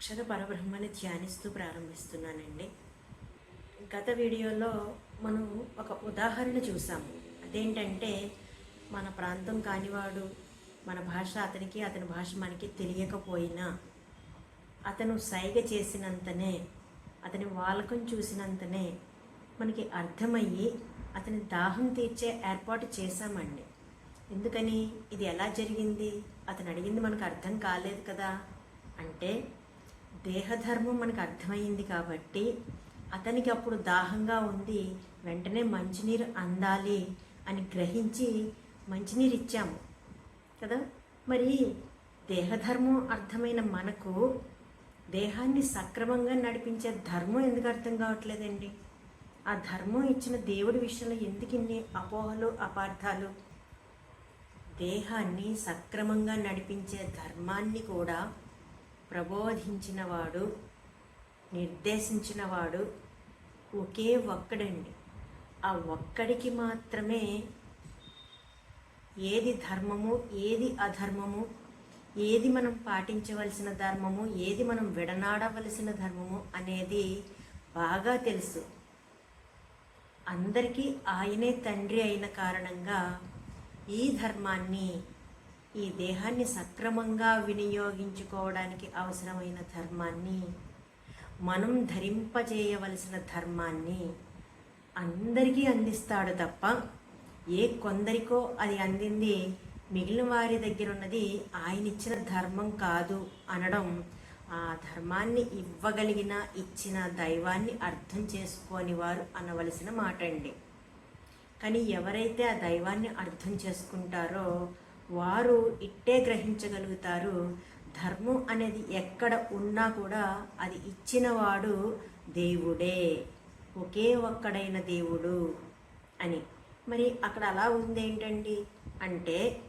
అక్షర పరబ్రహ్మని ధ్యానిస్తూ ప్రారంభిస్తున్నానండి. గత వీడియోలో మనం ఒక ఉదాహరణ చూసాము. అదేంటంటే మన ప్రాంతం కానివాడు మన భాష అతనికి అతని భాష మనకి తెలియకపోయినా అతను సైగ చేసినంతనే అతని వాలకం చూసినంతనే మనకి అర్థమయ్యి అతని దాహం తీర్చే ఏర్పాటు చేశామండి. ఎందుకని? ఇది ఎలా జరిగింది? అతను అడిగింది మనకు అర్థం కాలేదు కదా? అంటే దేహధర్మం మనకు అర్థమైంది కాబట్టి అతనికి అప్పుడు దాహంగా ఉంది వెంటనే మంచినీరు అందాలి అని గ్రహించి మంచినీరు ఇచ్చాము. కదా? మరి దేహధర్మం అర్థమైన మనకు దేహాన్ని సక్రమంగా నడిపించే ధర్మం ఎందుకు అర్థం కావట్లేదండి? ఆ ధర్మం ఇచ్చిన దేవుడి విషయంలో ఎందుకు ఇన్ని అపోహలు అపార్థాలు? దేహాన్ని సక్రమంగా నడిపించే ధర్మాన్ని కూడా ప్రబోధించినవాడు నిర్దేశించినవాడు ఒకే ఒక్కడండి. ఆ ఒక్కడికి మాత్రమే ఏది ధర్మము ఏది అధర్మము ఏది మనం పాటించవలసిన ధర్మము ఏది మనం విడనాడవలసిన ధర్మము అనేది బాగా తెలుసు. అందరికీ ఆయనే తండ్రి అయిన కారణంగా ఈ ధర్మాన్ని ఈ దేహాన్ని సక్రమంగా వినియోగించుకోవడానికి అవసరమైన ధర్మాన్ని మనం ధరింపజేయవలసిన ధర్మాన్ని అందరికీ అందిస్తాడు తప్ప ఏ కొందరికో అది అందింది మిగిలిన వారి దగ్గర ఉన్నది ఆయన ఇచ్చిన ధర్మం కాదు అనడం ఆ ధర్మాన్ని ఇవ్వగలిగిన ఇచ్చిన దైవాన్ని అర్థం చేసుకోని వారు అనవలసిన మాట అండి కానీ ఎవరైతే ఆ దైవాన్ని అర్థం చేసుకుంటారో వారు ఇట్టే గ్రహించగలుగుతారు. ధర్మం అనేది ఎక్కడ ఉన్నా కూడా అది ఇచ్చినవాడు దేవుడే. ఒకే ఒక్కడైన దేవుడు అని. మరి అక్కడ అలా ఉంది ఏంటండి? అంటే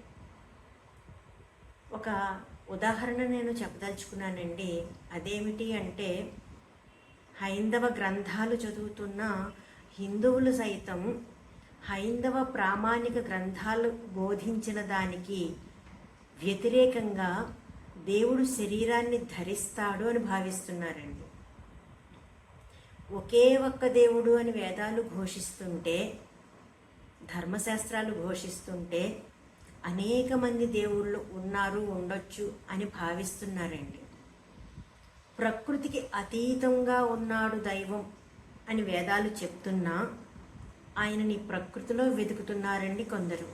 ఒక ఉదాహరణ నేను చెప్పదలుచుకున్నానండి. అదేమిటి అంటే హైందవ గ్రంథాలు చదువుతున్న హిందువులు సైతం హైందవ ప్రామాణిక గ్రంథాలు బోధించిన దానికి వ్యతిరేకంగా దేవుడు శరీరాన్ని ధరిస్తాడు అని భావిస్తున్నారండి. ఒకే ఒక్క దేవుడు అని వేదాలు ఘోషిస్తుంటే ధర్మశాస్త్రాలు ఘోషిస్తుంటే అనేక మంది దేవుళ్ళు ఉన్నారు ఉండొచ్చు అని భావిస్తున్నారండి. ప్రకృతికి అతీతంగా ఉన్నాడు దైవం అని వేదాలు చెప్తున్నా ఆయనని ప్రకృతిలో వెతుకుతున్నారండి కొందరు.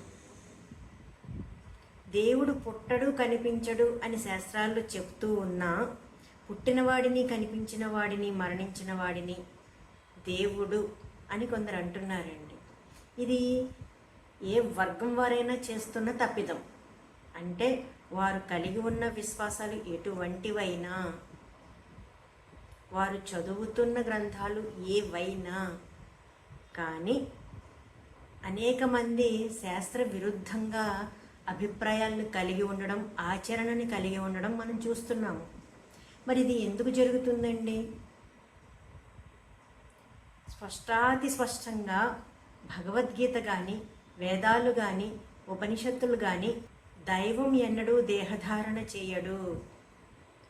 దేవుడు పుట్టడు కనిపించడు అని శాస్త్రాల్లో చెప్తూ ఉన్నా పుట్టినవాడిని కనిపించిన వాడిని మరణించిన వాడిని దేవుడు అని కొందరు అంటున్నారండి. ఇది ఏ వర్గం వారైనా చేస్తున్న తప్పిదం. అంటే వారు కలిగి ఉన్న విశ్వాసాలు ఎటువంటివైనా వారు చదువుతున్న గ్రంథాలు ఏవైనా కానీ అనేక మంది శాస్త్ర విరుద్ధంగా అభిప్రాయాలను కలిగి ఉండడం ఆచరణని కలిగి ఉండడం మనం చూస్తున్నాము. మరి ఇది ఎందుకు జరుగుతుందండి? స్పష్టాతి స్పష్టంగా భగవద్గీత కానీ వేదాలు కానీ ఉపనిషత్తులు కానీ దైవం ఎన్నడూ దేహధారణ చేయడు.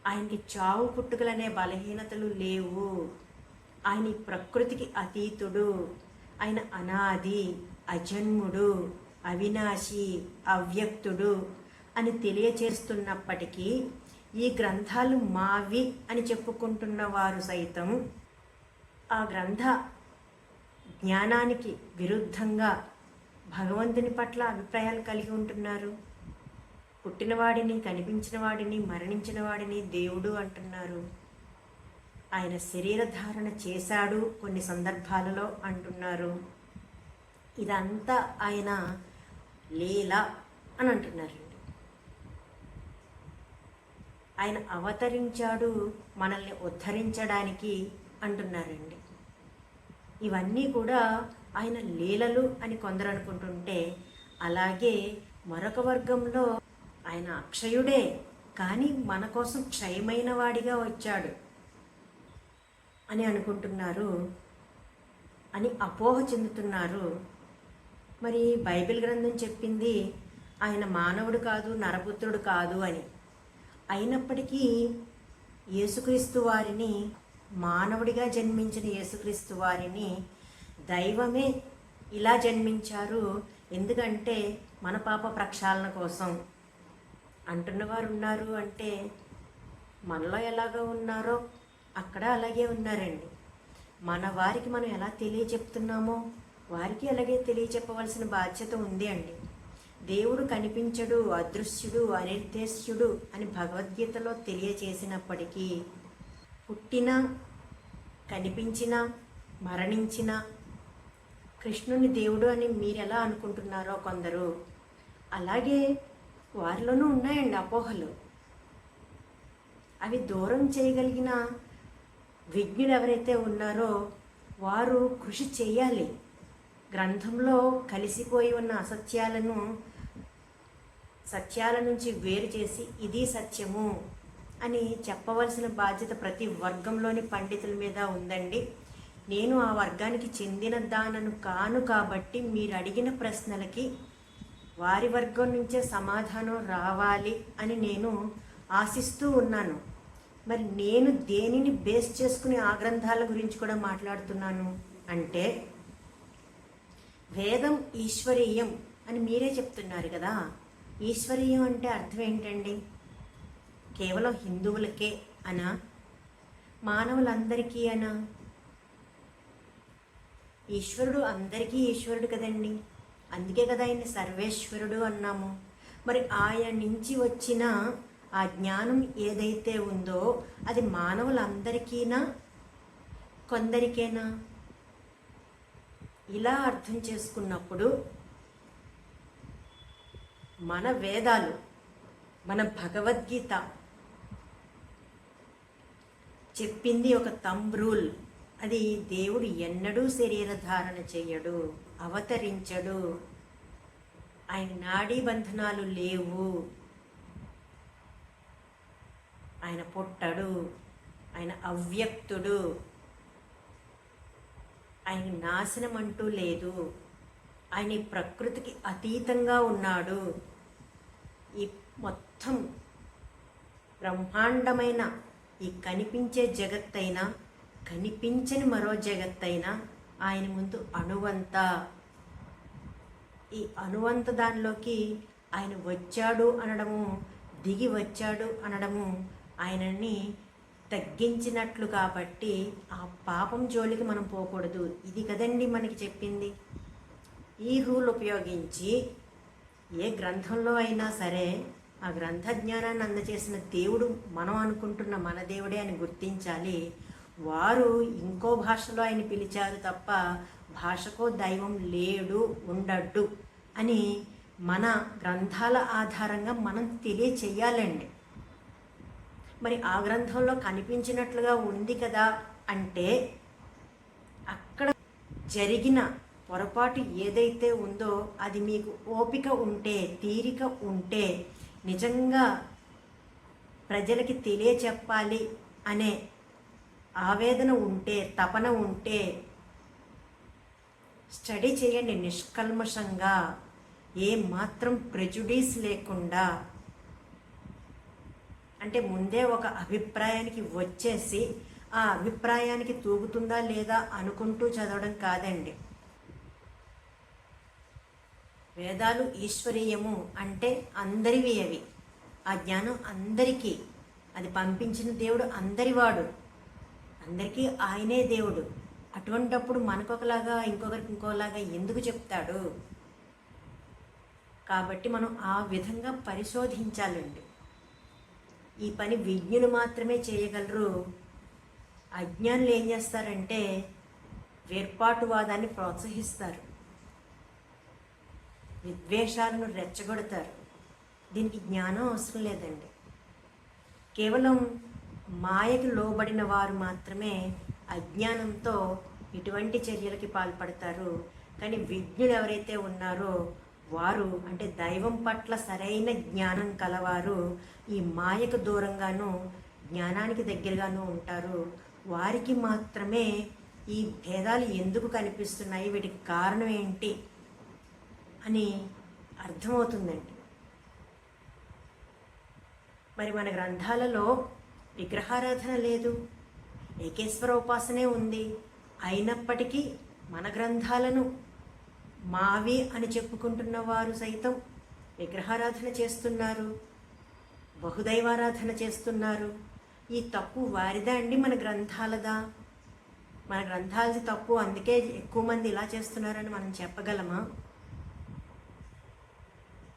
ఆయనకి చావు పుట్టుకలనే బలహీనతలు లేవు. ఆయన ప్రకృతికి అతీతుడు. ఆయన అనాది అజన్ముడు అవినాశి అవ్యక్తుడు అని తెలియచేస్తున్నప్పటికీ ఈ గ్రంథాలు మావి అని చెప్పుకుంటున్న వారు సైతం ఆ గ్రంథ జ్ఞానానికి విరుద్ధంగా భగవంతుని పట్ల అభిప్రాయాలు కలిగి ఉంటున్నారు. పుట్టినవాడిని కనిపించిన వాడిని మరణించిన వాడిని దేవుడు అంటున్నారు. ఆయన శరీరధారణ చేశాడు కొన్ని సందర్భాలలో అంటున్నారు. ఇదంతా ఆయన లీల అని అంటున్నారండి ఆయన అవతరించాడు మనల్ని ఉద్ధరించడానికి అంటున్నారండి ఇవన్నీ కూడా ఆయన లీలలు అని కొందరు అనుకుంటుంటే అలాగే మరొక వర్గంలో ఆయన అక్షయుడే కానీ మన కోసం క్షయమైన వాడిగా వచ్చాడు. అని అనుకుంటున్నారు. అని అపోహ చెందుతున్నారు. మరి బైబిల్ గ్రంథం చెప్పింది ఆయన మానవుడు కాదు నరపుత్రుడు కాదు అని. అయినప్పటికీ యేసుక్రీస్తు వారిని మానవుడిగా జన్మించిన యేసుక్రీస్తు వారిని దైవమే ఇలా జన్మించారు. ఎందుకంటే మన పాప ప్రక్షాళన కోసం. అంటున్నవారు ఉన్నారు అంటే మనలో ఎలాగో ఉన్నారో అక్కడ అలాగే ఉన్నారండి. మన వారికి మనం ఎలా తెలియచెప్తున్నామో వారికి అలాగే తెలియచెప్పవలసిన బాధ్యత ఉంది అండి. దేవుడు కనిపించడు అదృశ్యుడు అనిర్దేశ్యుడు అని భగవద్గీతలో తెలియచేసినప్పటికీ పుట్టిన కనిపించిన మరణించిన కృష్ణుని దేవుడు అని మీరు ఎలా అనుకుంటున్నారో కొందరు అలాగే వారిలోనూ ఉన్నాయండి అపోహలు. అవి దూరం చేయగలిగిన విజ్ఞులు ఎవరైతే ఉన్నారో వారు కృషి చేయాలి. గ్రంథంలో కలిసిపోయి ఉన్న అసత్యాలను సత్యాల నుంచి వేరు చేసి ఇది సత్యము అని చెప్పవలసిన బాధ్యత ప్రతి వర్గంలోని పండితుల మీద ఉందండి. నేను ఆ వర్గానికి చెందిన దానను కాను కాబట్టి మీరు అడిగిన ప్రశ్నలకి వారి వర్గం నుంచే సమాధానం రావాలి అని నేను ఆశిస్తూ ఉన్నాను. మరి నేను దేనిని బేస్ చేసుకుని ఆ గ్రంథాల గురించి కూడా మాట్లాడుతున్నాను అంటే వేదం ఈశ్వరీయం అని మీరే చెప్తున్నారు కదా. ఈశ్వరీయం అంటే అర్థం ఏంటండి? కేవలం హిందువులకే అనా? మానవులందరికీ అనా? ఈశ్వరుడు అందరికీ ఈశ్వరుడు కదండి. అందుకే కదా ఆయన్ని సర్వేశ్వరుడు అన్నాము. మరి ఆయన నుంచి వచ్చిన ఆ జ్ఞానం ఏదైతే ఉందో అది మానవులందరికీనా కొందరికేనా? ఇలా అర్థం చేసుకున్నప్పుడు మన వేదాలు మన భగవద్గీత చెప్పింది ఒక తంబ్ రూల్. అది దేవుడు ఎన్నడూ శరీర ధారణ అవతరించడు. ఆయన నాడీ బంధనాలు లేవు. ఆయన పుట్టడు ఆయన అవ్యక్తుడు. ఆయన నాశనం అంటూ లేదు. ఆయన ప్రకృతికి అతీతంగా ఉన్నాడు. ఈ మొత్తం బ్రహ్మాండమైన ఈ కనిపించే జగత్తైనా కనిపించని మరో జగత్తైనా ఆయన ముందు అణువంత. ఈ అణువంత దానిలోకి ఆయన వచ్చాడు అనడము దిగి వచ్చాడు అనడము ఆయనని తగ్గించినట్లు కాబట్టి ఆ పాపం జోలికి మనం పోకూడదు. ఇది కదండి మనకి చెప్పింది. ఈ రూల్ ఉపయోగించి ఏ గ్రంథంలో అయినా సరే ఆ గ్రంథ జ్ఞానాన్ని అందజేసిన దేవుడు మనం అనుకుంటున్న మన దేవుడే అని గుర్తించాలి. వారు ఇంకో భాషలో ఆయన పిలిచారు తప్ప భాషకో దైవం లేడు ఉండడు అని మన గ్రంథాల ఆధారంగా మనం తెలియచేయాలండి మరి ఆ గ్రంథంలో కనిపించినట్లుగా ఉంది కదా అంటే అక్కడ జరిగిన పొరపాటు ఏదైతే ఉందో అది మీకు ఓపిక ఉంటే తీరిక ఉంటే నిజంగా ప్రజలకి తెలియచెప్పాలి అనే ఆవేదన ఉంటే తపన ఉంటే స్టడీ చేయండి నిష్కల్మషంగా. ఏ మాత్రం ప్రెజుడీస్ లేకుండా అంటే ముందే ఒక అభిప్రాయానికి వచ్చేసి ఆ అభిప్రాయానికి తూగుతుందా లేదా అనుకుంటూ చదవడం కాదండి. వేదాలు ఈశ్వరీయము అంటే అందరివి అవి. ఆ జ్ఞానం అందరికీ అది పంపించిన దేవుడు అందరివాడు. అందరికీ ఆయనే దేవుడు. అటువంటప్పుడు మనకొకలాగా ఇంకొకరికి ఇంకోలాగా ఎందుకు చెప్తాడు? కాబట్టి మనం ఆ విధంగా పరిశోధించాలండి. ఈ పని విజ్ఞులు మాత్రమే చేయగలరు. అజ్ఞానులు ఏం చేస్తారంటే వేర్పాటువాదాన్ని ప్రోత్సహిస్తారు. విద్వేషాలను రెచ్చగొడతారు. దీనికి జ్ఞానం అవసరం లేదండి. కేవలం మాయకు లోబడిన వారు మాత్రమే అజ్ఞానంతో ఇటువంటి చర్యలకి పాల్పడతారు. కానీ విజ్ఞులు ఎవరైతే ఉన్నారో వారు అంటే దైవం పట్ల సరైన జ్ఞానం కలవారు ఈ మాయకు దూరంగాను జ్ఞానానికి దగ్గరగాను ఉంటారు. వారికి మాత్రమే ఈ భేదాలు ఎందుకు కనిపిస్తున్నాయి? వీటికి కారణం ఏంటి? అని అర్థమవుతుందండి. మరి మన గ్రంథాలలో విగ్రహారాధన లేదు. ఏకేశ్వర ఉపాసనే ఉంది. అయినప్పటికీ మన గ్రంథాలను మావి అని చెప్పుకుంటున్న వారు సైతం విగ్రహారాధన చేస్తున్నారు. బహుదైవారాధన చేస్తున్నారు. ఈ తప్పు వారిదా అండి మన గ్రంథాలదా? మన గ్రంథాలది తప్పు అందుకే ఎక్కువ మంది ఇలా చేస్తున్నారని మనం చెప్పగలమా?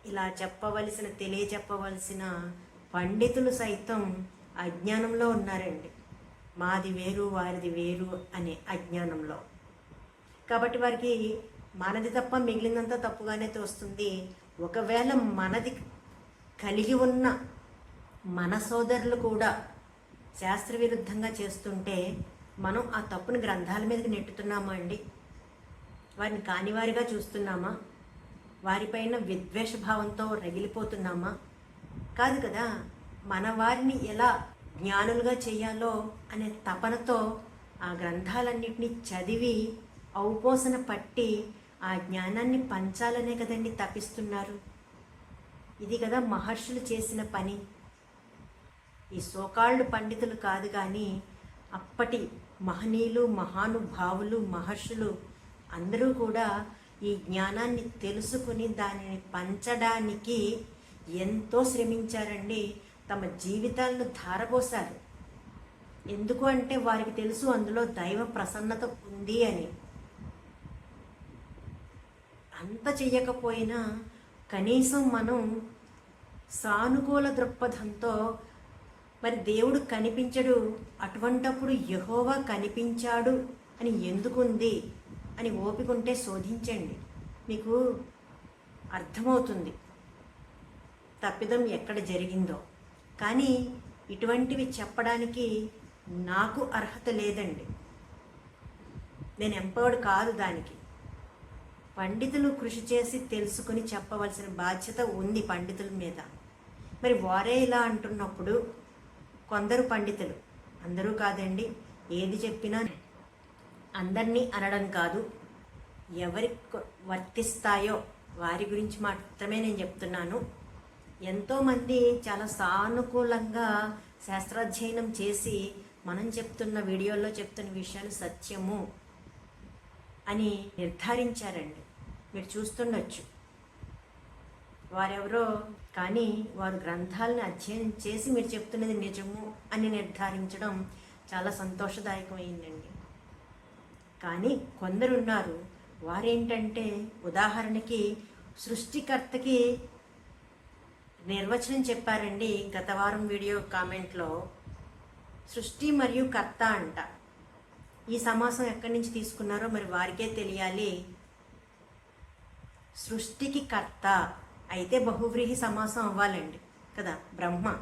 ఇలా చెప్పవలసిన తెలియచెప్పవలసిన పండితులు సైతం అజ్ఞానంలో ఉన్నారండి. మాది వేరు వారిది వేరు అనే అజ్ఞానంలో. కాబట్టి వారికి మనది తప్ప మిగిలినంత తప్పుగానే తోస్తుంది. ఒకవేళ మనది కలిగి ఉన్న మన సోదరులు కూడా శాస్త్ర విరుద్ధంగా చేస్తుంటే మనం ఆ తప్పుని గ్రంథాల మీదకి నెట్టుతున్నామా అండి? వారిని కానివారిగా చూస్తున్నామా? వారిపైన విద్వేష భావంతో రగిలిపోతున్నామా? కాదు కదా మన వారిని ఎలా జ్ఞానులుగా చేయాలో అనే తపనతో ఆ గ్రంథాలన్నింటినీ చదివి ఔపోసన పట్టి ఆ జ్ఞానాన్ని పంచాలనే కదండి తపిస్తున్నారు. ఇది కదా మహర్షులు చేసిన పని. ఈ సోకాళ్ళు పండితులు కాదు కానీ అప్పటి మహనీయులు మహానుభావులు మహర్షులు అందరూ కూడా ఈ జ్ఞానాన్ని తెలుసుకుని దానిని పంచడానికి ఎంతో శ్రమించారండి. తమ జీవితాలను ధారపోశారు ఎందుకు అంటే వారికి తెలుసు అందులో దైవ ప్రసన్నత ఉంది అని. అంత చెయ్యకపోయినా కనీసం మనం సానుకూల దృక్పథంతో మరి దేవుడు కనిపించడు అటువంటప్పుడు యహోవా కనిపించాడు అని ఎందుకుంది అని ఓపికంటే శోధించండి. మీకు అర్థమవుతుంది తప్పిదం ఎక్కడ జరిగిందో. కానీ ఇటువంటివి చెప్పడానికి నాకు అర్హత లేదండి. నేను ఎంపవర్డ్ కాదు దానికి. పండితులు కృషి చేసి తెలుసుకుని చెప్పవలసిన బాధ్యత ఉంది పండితుల మీద. మరి వారే ఇలా అంటున్నప్పుడు కొందరు పండితులు అందరూ కాదండి ఏది చెప్పినా అందరినీ అనడం కాదు ఎవరి వర్తిస్తాయో వారి గురించి మాత్రమే నేను చెప్తున్నాను. ఎంతోమంది చాలా సానుకూలంగా శాస్త్రాధ్యయనం చేసి మనం చెప్తున్న వీడియోల్లో చెప్తున్న విషయాలు సత్యము. అని నిర్ధారించారండి. మీరు చూస్తుండొచ్చు. వారెవరో కానీ వారు గ్రంథాలను అధ్యయనం చేసి మీరు చెప్తున్నది నిజము అని నిర్ధారించడం చాలా సంతోషదాయకమైందండి. కానీ కొందరున్నారు వారేంటంటే ఉదాహరణకి సృష్టికర్తకి నిర్వచనం చెప్పారండి గత వారం వీడియో కామెంట్లో. సృష్టి మరియు కర్త అంట. ఈ సమాసం ఎక్కడి నుంచి తీసుకున్నారో మరి వారికే తెలియాలి. సృష్టికి కర్త అయితే బహువ్రీహి సమాసం అవ్వాలండి కదా? బ్రహ్మ.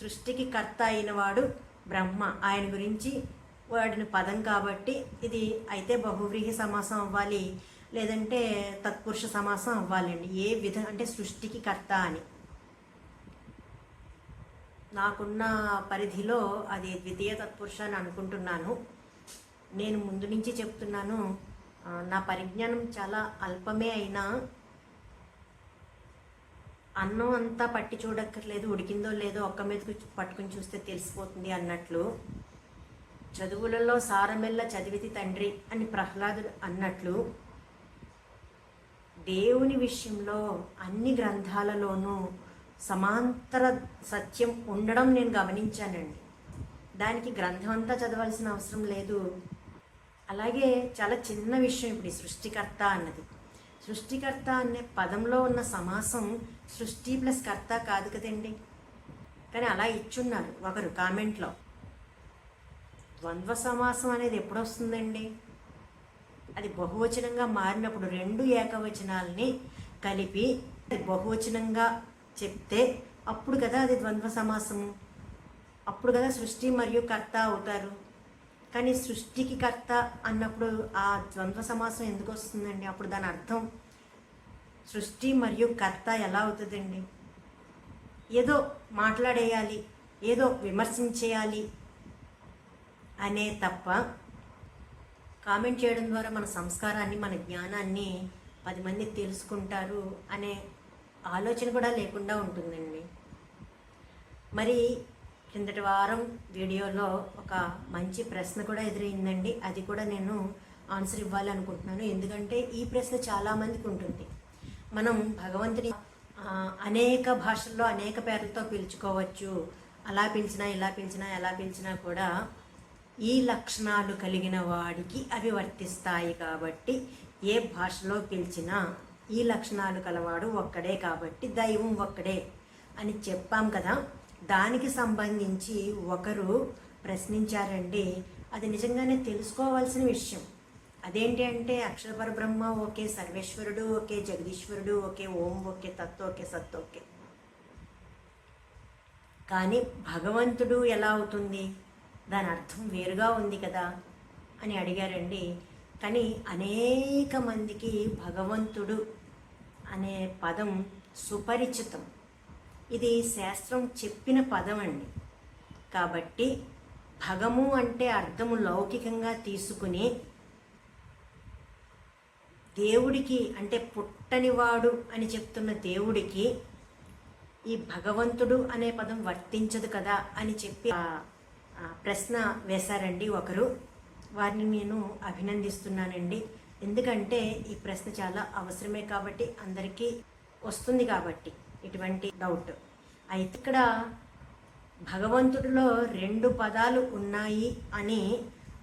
సృష్టికి కర్త అయినవాడు బ్రహ్మ. ఆయన గురించి వాడిన పదం కాబట్టి ఇది అయితే బహువ్రీహి సమాసం అవ్వాలి లేదంటే తత్పురుష సమాసం అవ్వాలండి. ఏ విధం అంటే సృష్టికి కర్త అని. నాకున్న పరిధిలో అది ద్వితీయ తత్పురుష అని అనుకుంటున్నాను. నేను ముందు నుంచి చెప్తున్నాను. నా పరిజ్ఞానం చాలా అల్పమే అయినా అన్నం అంతా పట్టి చూడక్కర్లేదు ఉడికిందో లేదో ఒక్క మీదకు పట్టుకుని చూస్తే తెలిసిపోతుంది అన్నట్లు. చదువులలో సారమెల్ల చదివితి తండ్రి అని ప్రహ్లాదుడు అన్నట్లు దేవుని విషయంలో అన్ని గ్రంథాలలోనూ సమాంతర సత్యం ఉండడం నేను గమనించానండి. దానికి గ్రంథం అంతా చదవాల్సిన అవసరం లేదు. అలాగే చాలా చిన్న విషయం ఇప్పుడు ఈ సృష్టికర్త అన్నది. సృష్టికర్త అనే పదంలో ఉన్న సమాసం సృష్టి ప్లస్ కర్త కాదు కదండి. కానీ అలా ఇచ్చున్నారు ఒకరు కామెంట్లో. ద్వంద్వ సమాసం అనేది ఎప్పుడు వస్తుందండి అది బహువచనంగా మారినప్పుడు రెండు ఏకవచనాలని కలిపి అది బహువచనంగా చెప్తే అప్పుడు కదా అది ద్వంద్వ సమాసము. అప్పుడు కదా సృష్టి మరియు కర్త అవుతారు. కానీ సృష్టికి కర్త అన్నప్పుడు ఆ ద్వంద్వ సమాసం ఎందుకు వస్తుందండి? అప్పుడు దాని అర్థం సృష్టి మరియు కర్త ఎలా అవుతుందండి? ఏదో మాట్లాడేయాలి ఏదో విమర్శించేయాలి అనే తప్ప కామెంట్ చేయడం ద్వారా మన సంస్కారాన్ని మన జ్ఞానాన్ని పది మంది తెలుసుకుంటారు అనే ఆలోచన కూడా లేకుండా ఉంటుందండి. మరి కిందటి వారం వీడియోలో ఒక మంచి ప్రశ్న కూడా ఎదురైందండి. అది కూడా నేను ఆన్సర్ ఇవ్వాలనుకుంటున్నాను. ఎందుకంటే ఈ ప్రశ్న చాలామందికి ఉంటుంది. మనం భగవంతుని అనేక భాషల్లో అనేక పేర్లతో పిలుచుకోవచ్చు. అలా పిలిచినా ఇలా పిలిచినా ఎలా పిలిచినా కూడా ఈ లక్షణాలు కలిగిన వాడికి అవి వర్తిస్తాయి కాబట్టి ఏ భాషలో పిలిచినా ఈ లక్షణాలు కలవాడు ఒక్కడే కాబట్టి దైవం ఒక్కడే అని చెప్పాం కదా. దానికి సంబంధించి ఒకరు ప్రశ్నించారండి అది నిజంగానే తెలుసుకోవాల్సిన విషయం. అదేంటి అంటే అక్షర పరబ్రహ్మ ఓకే సర్వేశ్వరుడు ఓకే జగదీశ్వరుడు ఓకే ఓం ఓకే తత్వ ఓకే సత్ ఓకే. కానీ భగవంతుడు ఎలా అవుతుంది? దాని అర్థం వేరుగా ఉంది కదా అని అడిగారండి. కానీ అనేక మందికి భగవంతుడు అనే పదం సుపరిచితం. ఇది శాస్త్రం చెప్పిన పదం అండి కాబట్టి భగము అంటే అర్థము లౌకికంగా తీసుకుని దేవుడికి అంటే పుట్టనివాడు అని చెప్తున్న దేవుడికి ఈ భగవంతుడు అనే పదం వర్తించదు కదా అని చెప్పి ప్రశ్న వేశారండి ఒకరు. వారిని నేను అభినందిస్తున్నానండి. ఎందుకంటే ఈ ప్రశ్న చాలా అవసరమే కాబట్టి అందరికీ వస్తుంది కాబట్టి. ఇటువంటి డౌట్ అయితే ఇక్కడ భగవంతుడిలో రెండు పదాలు ఉన్నాయి అని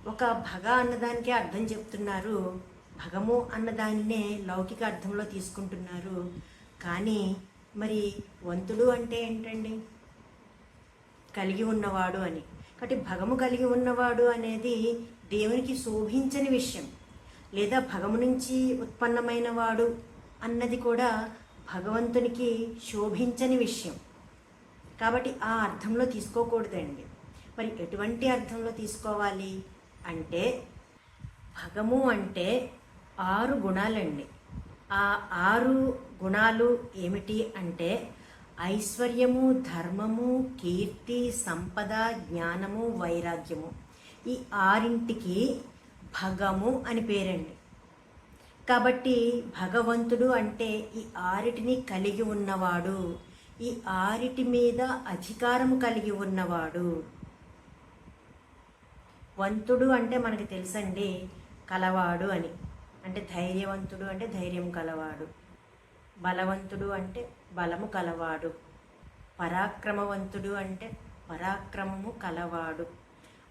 ఒక భగ అన్నదానికే అర్థం చెప్తున్నారు. భగము అన్నదానినే లౌకిక అర్థంలో తీసుకుంటున్నారు. కానీ మరి వంతుడు అంటే ఏంటండి? కలిగి ఉన్నవాడు అని. కాబట్టి భగము కలిగి ఉన్నవాడు అనేది దేవునికి శోభించని విషయం. లేదా భగము నుంచి ఉత్పన్నమైన వాడు అన్నది కూడా భగవంతునికి శోభించని విషయం. కాబట్టి ఆ అర్థంలో తీసుకోకూడదండి. మరి ఎటువంటి అర్థంలో తీసుకోవాలి? అంటే భగము అంటే ఆరు గుణాలండి. ఆ ఆరు గుణాలు ఏమిటి అంటే ఐశ్వర్యము ధర్మము కీర్తి సంపద జ్ఞానము వైరాగ్యము. ఈ ఆరింటికి భగము అని పేరండి. కాబట్టి భగవంతుడు అంటే ఈ ఆరిటిని కలిగి ఉన్నవాడు. ఈ ఆరిటి మీద అధికారము కలిగి ఉన్నవాడు. వంతుడు అంటే మనకి తెలుసండి కలవాడు అని. అంటే ధైర్యవంతుడు అంటే ధైర్యం కలవాడు. బలవంతుడు అంటే బలము కలవాడు. పరాక్రమవంతుడు అంటే పరాక్రమము కలవాడు.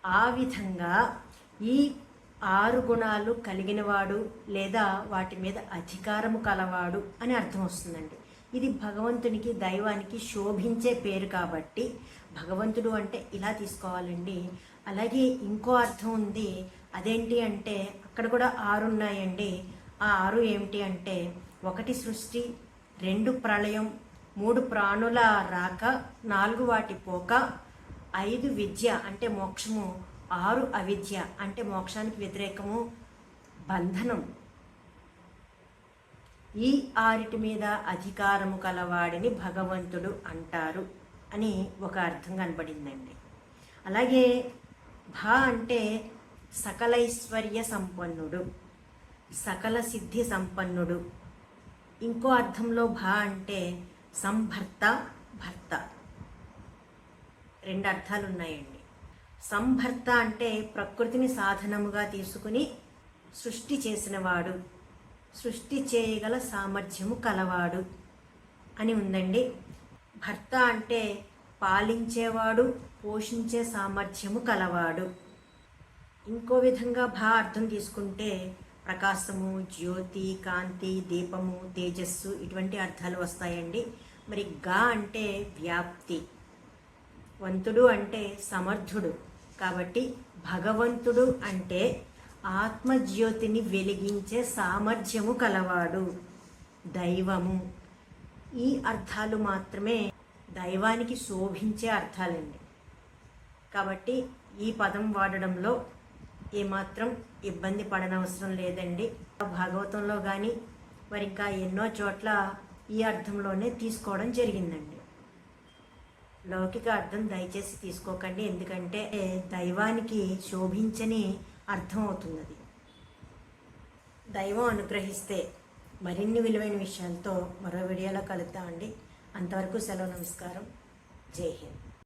ఆ విధంగా ఈ ఆరు గుణాలు కలిగినవాడు లేదా వాటి మీద అధికారము కలవాడు అని అర్థం వస్తుందండి. ఇది భగవంతునికి దైవానికి శోభించే పేరు కాబట్టి భగవంతుడు అంటే ఇలా తీసుకోవాలండి. అలాగే ఇంకో అర్థం ఉంది. అదేంటి అంటే అక్కడ కూడా ఆరు ఉన్నాయండి. ఆ ఆరు ఏమిటి అంటే ఒకటి సృష్టి రెండు ప్రళయం మూడు ప్రాణుల రాక నాలుగు వాటి పోక ఐదు విద్య అంటే మోక్షము ఆరు అవిద్య అంటే మోక్షానికి వ్యతిరేకము బంధనం. ఈ ఆరిటి మీద అధికారము కలవాడిని భగవంతుడు అంటారు అని ఒక అర్థం కనబడిందండి. అలాగే భా అంటే సకలైశ్వర్య సంపన్నుడు సకల సిద్ధి సంపన్నుడు. ఇంకో అర్థంలో భా అంటే సంభర్త భర్త. రెండు అర్థాలు ఉన్నాయండి సంభర్త అంటే ప్రకృతిని సాధనముగా తీసుకుని సృష్టి చేసినవాడు. సృష్టి చేయగల సామర్థ్యము కలవాడు అని ఉందండి. భర్త అంటే పాలించేవాడు పోషించే సామర్థ్యము కలవాడు. ఇంకో విధంగా భా అర్థం తీసుకుంటే ప్రకాశము జ్యోతి కాంతి దీపము తేజస్సు ఇటువంటి అర్థాలు వస్తాయండి. మరి గా అంటే వ్యాప్తి. వంతుడు అంటే సమర్థుడు. కాబట్టి భగవంతుడు అంటే ఆత్మజ్యోతిని వెలిగించే సామర్థ్యము కలవాడు దైవము. ఈ అర్థాలు మాత్రమే దైవానికి శోభించే అర్థాలండి. కాబట్టి ఈ పదం వాడడంలో ఏమాత్రం ఇబ్బంది పడనవసరం లేదండి. భాగవతంలో కానీ మరి ఇంకా ఎన్నో చోట్ల ఈ అర్థంలోనే తీసుకోవడం జరిగిందండి. లౌకిక అర్థం దయచేసి తీసుకోకండి. ఎందుకంటే దైవానికి శోభించని అర్థం అవుతుంది అది దైవం అనుగ్రహిస్తే మరిన్ని విలువైన విషయాలతో మరో వీడియోలో కలుద్దామండి. అంతవరకు సెలవు నమస్కారం. జై హింద్.